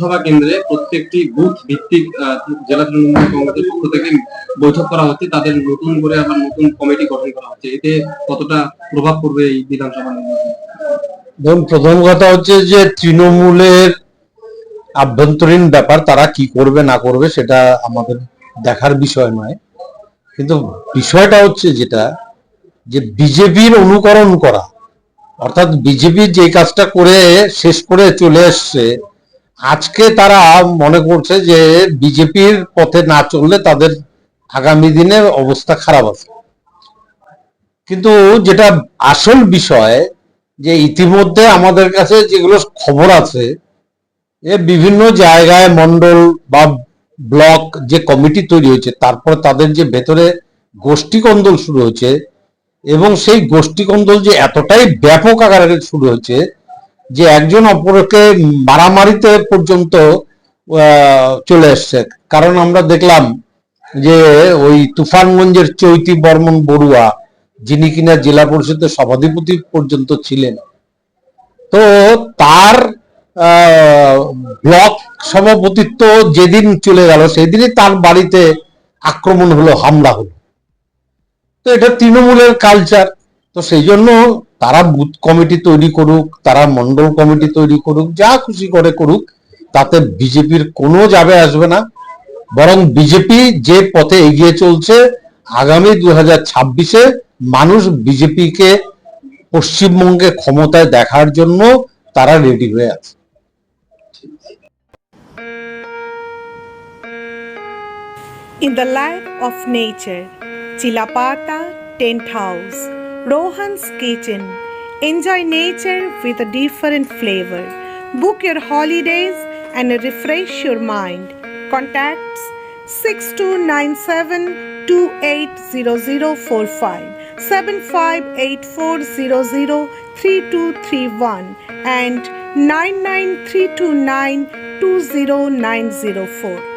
সভা কেন্দ্রে প্রত্যেকটি বুথ ভিত্তিক জেলা তৃণমূল কংগ্রেসের পক্ষ থেকে বৈঠক করা হচ্ছে। তাদের নতুন করে আবার নতুন কমিটি গঠন করা হচ্ছে। এতে কতটা প্রভাব পড়বে এই বিধানসভা নির্বাচনে? প্রথম কথা হচ্ছে যে তৃণমূলের আভ্যন্তরীণ ব্যাপার, তারা কি করবে, না করবে, সেটা আমাদের দেখার বিষয় নয়। কিন্তু বিষয়টা হচ্ছে যেটা, যে বিজেপির অনুকরণ করা, অর্থাৎ বিজেপি যে কাজটা করে, শেষ করে চলে এসছে আজকে তারা মনে করছে যে বিজেপির পথে না চললে তাদের আগামী দিনে অবস্থা খারাপ আছে। কিন্তু যেটা আসল বিষয়, যে ইতিমধ্যে আমাদের কাছে যেগুলো খবর আছে যে বিভিন্ন জায়গায় মন্ডল বা ব্লক যে কমিটি তৈরি হয়েছে, তারপর তাদের যে ভেতরে গোষ্ঠী কন্দল শুরু হয়েছে এবং সেই গোষ্ঠী কন্দল যে এতটাই ব্যাপক আকারে শুরু হয়েছে যে একজন অপরকে মারামারিতে পর্যন্ত চলে এসছে। কারণ আমরা দেখলাম যে ওই তুফানগঞ্জের চৈতি বর্মন বড়ুয়া, যিনি কিনা জেলা পরিষদের সভাধিপতি পর্যন্ত ছিলেন। তো তার ব্লক সভাপতিত্ব যেদিন চলে গেল, সেদিনই তার বাড়িতে আক্রমণ হলো, হামলা হলো। তো এটা তৃণমূলের কালচার তো সেই জন্য তারা বুথ কমিটি তৈরি করুক তারা মন্ডল কমিটি তৈরি করুক যা খুশি করে করুক তাতে বিজেপির কোনো যাবে আসবে না। বরং বিজেপি যে পথে এগিয়ে চলছে আগামী দুই হাজার ছাব্বিশে মানুষ বিজেপিকে পশ্চিমবঙ্গে ক্ষমতায় দেখার জন্য তারা রেডি হয়ে আছে। In the land of nature, Chilapata Tent House, Rohan's Kitchen. Enjoy nature with a different flavor. Book your holidays and refresh your mind. Contacts 6297 280045 7584003231 and 99329 20904.